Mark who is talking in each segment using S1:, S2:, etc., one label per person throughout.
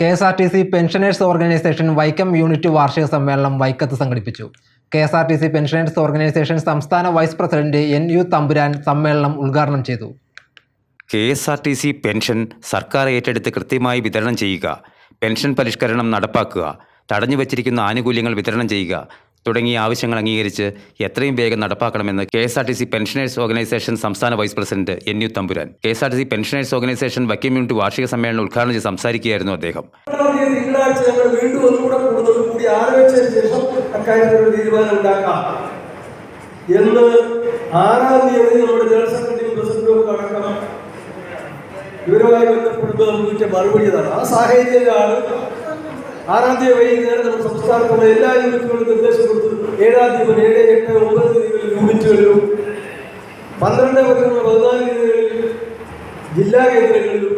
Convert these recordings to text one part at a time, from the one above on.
S1: K S R T C pensioners organisation Vaikom unit വാർഷിക സമ്മേളനം വൈക്കത്ത് സംഘടിപ്പിച്ചു. K S R T C pensioners organisation സംസ്ഥാന vice president N U Thampuran സമ്മേളനം ഉദ്ഘാടനം ചെയ്തു.
S2: K S R T C pension സർക്കാർ ഏറ്റെടുത്ത് കൃത്യമായി വിതരണം ചെയ്യുക. പെൻഷൻ പരിഷ്കരണം നടപ്പാക്കുക. തടഞ്ഞു വച്ചിരിക്കുന്ന ആനുകൂല്യങ്ങൾ വിതരണം ചെയ്യുക. തുടങ്ങിയ ആവശ്യങ്ങൾ അംഗീകരിച്ച് എത്രയും വേഗം നടപ്പാക്കണമെന്ന് K S R T C pensioners organisation സംസ്ഥാന vice president N U Thampuran. K S R T C pensioners organisation Vaikom unit വാർഷിക സമ്മേളനം ഉദ്ഘാടനം ചെയ്ത് സംസാരിക്കുകയായിരുന്നു അദ്ദേഹം.
S3: തിങ്കളാഴ്ച ഞങ്ങൾ വീണ്ടും ഒന്നുകൂടെ കൂടുന്നത് കൂടി ആലോചിച്ചതിന് ശേഷം അക്കാര്യത്തിൽ ഉണ്ടാക്കാം. എന്ന് ആറാം തീയതി നമ്മുടെ ജനറൽ സെക്രട്ടറിയും പ്രസിഡന്റും അടക്കം ഇവരുമായി ബന്ധപ്പെടുമ്പോൾ നമുക്ക് മറുപടി അതാണ് ആ സാഹചര്യത്തിലാണ് ആറാം തീയതി വൈകുന്നേരം നമ്മുടെ സംസ്ഥാനത്തുള്ള എല്ലാ യൂണിറ്റുകളും നിർദ്ദേശം ഏഴാം തീയതി ഏഴ് എട്ട് ഒമ്പത് തീയതികളിൽ യൂണിറ്റുകളിലും പന്ത്രണ്ട് പതിനൊന്ന് പതിനാല് തീയതികളിൽ ജില്ലാ കേന്ദ്രങ്ങളിലും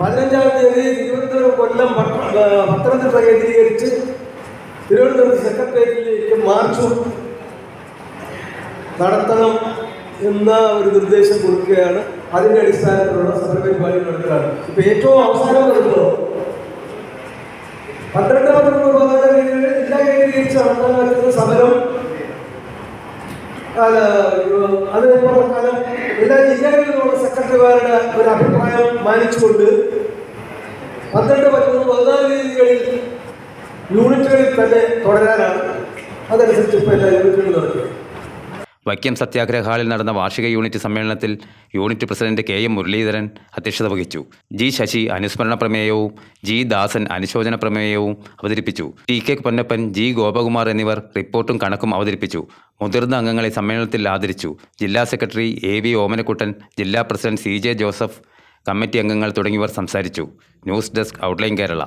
S3: പതിനഞ്ചാം തീയതി തിരുവനന്തപുരം കൊല്ലം പത്തനംതിട്ട കേന്ദ്രീകരിച്ച് തിരുവനന്തപുരം സെക്രട്ടേറിയറ്റിലേക്ക് മാർച്ചും നടത്തണം എന്ന ഒരു നിർദ്ദേശം കൊടുക്കുകയാണ് അതിന്റെ അടിസ്ഥാനത്തിലുള്ള സമരപരിപാടി നടത്തുകയാണ് ഇപ്പൊ ഏറ്റവും അവസാനം വരുമ്പോൾ പന്ത്രണ്ട് പന്ത്രണ്ട് കേന്ദ്രീകരിച്ച് നടത്താൻ പറ്റുന്ന സമരം. അതേപോലെ അത് പ്രകാരം എല്ലാ ജില്ലകളിലുള്ള സെക്രട്ടറിമാരുടെ ഒരു അഭിപ്രായം മാനിച്ചുകൊണ്ട് പന്ത്രണ്ട് പതിമൂന്ന് പതിനാല് രീതികളിൽ യൂണിറ്റുകളിൽ തന്നെ തുടരാനാണ്. അതനുസരിച്ച് ഇപ്പോൾ എല്ലാ യൂണിറ്റുകളും നടക്കുക
S2: വൈക്കം സത്യാഗ്രഹ ഹാളിൽ നടന്ന വാർഷിക യൂണിറ്റ് സമ്മേളനത്തിൽ unit president K M Muraleedharan അധ്യക്ഷത വഹിച്ചു. ജി ശശി അനുസ്മരണ പ്രമേയവും ജി ദാസൻ അനുശോചന പ്രമേയവും അവതരിപ്പിച്ചു. T K Ponnappan G Gopakumar എന്നിവർ റിപ്പോർട്ടും കണക്കും അവതരിപ്പിച്ചു. മുതിർന്ന അംഗങ്ങളെ സമ്മേളനത്തിൽ ആദരിച്ചു. ജില്ലാ സെക്രട്ടറി എ വി ഓമനക്കുട്ടൻ ജില്ലാ president C J Joseph committee അംഗങ്ങൾ തുടങ്ങിയവർ സംസാരിച്ചു. News desk outline Kerala.